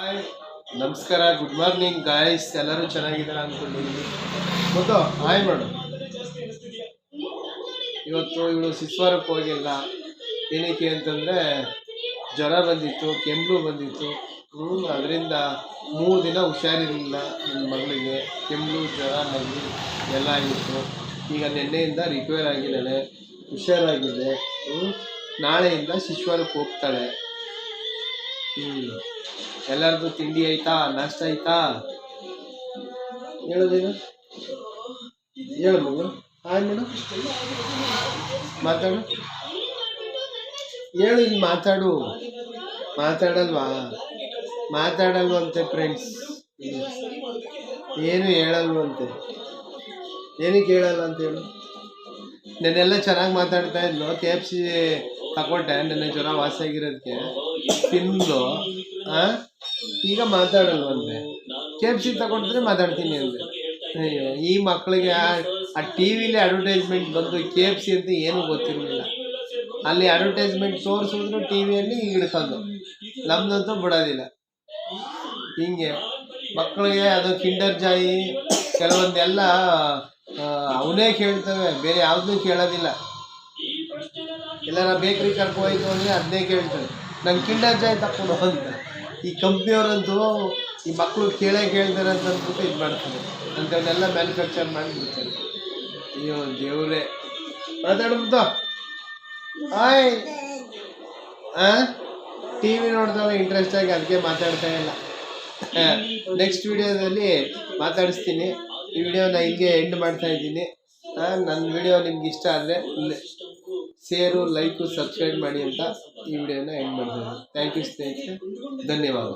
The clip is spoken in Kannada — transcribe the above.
ಹಾಯ್ ನಮಸ್ಕಾರ ಗುಡ್ ಮಾರ್ನಿಂಗ್ ಗಾಯ್ಸ್ ಎಲ್ಲರೂ ಚೆನ್ನಾಗಿದ್ದಾರೆ ಅಂದ್ಕೊಂಡಿದ್ದೀನಿ ಗೊತ್ತು ಹಾಯ್ ಮಾಡು ಇವತ್ತು ಇವಳು ಸಿಸ್ವಾರಕ್ಕೆ ಹೋಗಿಲ್ಲ. ಏನಕ್ಕೆ ಅಂತಂದರೆ, ಜ್ವರ ಬಂದಿತ್ತು ಕೆಮ್ಮು ಬಂದಿತ್ತು. ಅದರಿಂದ ಮೂರು ದಿನ ಹುಷಾರಿರಲಿಲ್ಲ ನನ್ನ ಮಗಳಿಗೆ. ಕೆಮ್ಮು ಜ್ವರ ನೆಗಡಿ ಎಲ್ಲ ಆಗಿತ್ತು ಈಗ ನಿನ್ನೆಯಿಂದ ರಿಪೇರ್ ಆಗಿದ್ದಾಳೆ, ಹುಷಾರಾಗಿದೆ. ಹ್ಞೂ ನಾಳೆಯಿಂದ ಶಿಶ್ವಾರಕ್ಕೆ ಹೋಗ್ತಾಳೆ. ಹ್ಞೂ ಎಲ್ಲರದು ತಿಂಡಿ ಆಯ್ತಾ? ನಾಷ್ಟ ಆಯ್ತಾ? ಹೇಳೋದೇನು? ಹೇಳು ಮಗು ಹಾಯ್ ಮೇಡಮ್ ಮಾತಾಡು. ಹೇಳು, ಇಲ್ಲಿ ಮಾತಾಡು. ಮಾತಾಡಲ್ವಾ? ಮಾತಾಡಲ್ವಂತೆ ಫ್ರೆಂಡ್ಸ್ ಏನು ಹೇಳಲ್ವಂತೆ ಏನಕ್ಕೆ ಹೇಳಲ್ಲ ಅಂತ ಹೇಳು? ನೆನ್ನೆಲ್ಲ ಚೆನ್ನಾಗಿ ಮಾತಾಡ್ತಾ ಇದ್ಲು ಕೆ ಎಫ್ ಸಿ ತಗೊಂಡೆ, ನಿನ್ನೆ ಜ್ವರ ವಾಸಿಯಾಗಿರೋದಕ್ಕೆ ತಿಂದು ಈಗ ಮಾತಾಡಲ್ವಂತೆ ಕೆ ಎಫ್ ಸಿ ತಗೊಂಡ್ರೆ ಮಾತಾಡ್ತೀನಿ ಅಂದೆ. ಅಯ್ಯೋ, ಈ ಮಕ್ಕಳಿಗೆ ಆ ಟಿ ವಿಲಿ ಅಡ್ವರ್ಟೈಸ್ಮೆಂಟ್ ಬಂದು ಕೆ ಎಫ್ ಸಿ ಅಂತ ಏನೂ ಗೊತ್ತಿರಲಿಲ್ಲ. ಅಲ್ಲಿ ಅಡ್ವರ್ಟೈಸ್ಮೆಂಟ್ ತೋರಿಸಿದ್ರು ಟಿ ವಿಯಲ್ಲಿ ಹಿಡ್ಕೊಂಡು ನಮ್ದಂತೂ ಬಿಡೋದಿಲ್ಲ. ಹಿಂಗೆ ಮಕ್ಕಳಿಗೆ ಅದು ಕಿಂಡರ್ ಜಾಯಿ ಕೆಲವೊಂದೆಲ್ಲ ಅವನೇ ಕೇಳ್ತವೆ, ಬೇರೆ ಯಾವುದೂ ಕೇಳೋದಿಲ್ಲ. ಎಲ್ಲಾರ ಬೇಕ್ರಿ ಕರ್ಕೊ ಹೋಯ್ತು ಅಂದರೆ ಅದನ್ನೇ ಕೇಳ್ತಾರೆ. ನಂಗೆ ಕಿಂಡರ್ ಜಾಯ್ ತಕ್ಕೊಡು ಅಂತ ಈ ಕಂಪ್ನಿಯವರಂತೂ ಈ ಮಕ್ಕಳು ಕೇಳೇ ಕೇಳ್ತಾರೆ ಅಂತ ಅಂದ್ಬಿಟ್ಟು ಇದು ಮಾಡ್ತಾರೆ. ಅಂಥವನ್ನೆಲ್ಲ ಮ್ಯಾನುಫ್ಯಾಕ್ಚರ್ ಮಾಡಿಬಿಡ್ತಾರೆ. ಅಯ್ಯೋ, ದೇವ್ರೆ. ಮಾತಾಡ್ಬಿಟ್ಟು ಆಯ್ ಹಾಂ ಟಿ ವಿ ನೋಡ್ತಾವೆ ಇಂಟ್ರೆಸ್ಟ್ ಆಗಿ ಅದಕ್ಕೆ ಮಾತಾಡ್ತಾ ಇಲ್ಲ. ನೆಕ್ಸ್ಟ್ ವಿಡಿಯೋದಲ್ಲಿ ಮಾತಾಡಿಸ್ತೀನಿ. ಈ ವಿಡಿಯೋನ ಇಲ್ಲಿಗೆ ಎಂಡ್ ಮಾಡ್ತಾ ಇದ್ದೀನಿ. ನನ್ನ ವಿಡಿಯೋ ನಿಮ್ಗೆ ಇಷ್ಟ ಆದರೆ ಶೇರು ಲೈಕು ಸಬ್ಸ್ಕ್ರೈಬ್ ಮಾಡಿ ಅಂತ ಈ ವಿಡಿಯೋನ ಎಂಡ್ ಮಾಡ್ತಾ ಇದ್ದೀನಿ ಥ್ಯಾಂಕ್ ಯು ಸ್ನೇಹಿತರೆ. ಧನ್ಯವಾದ.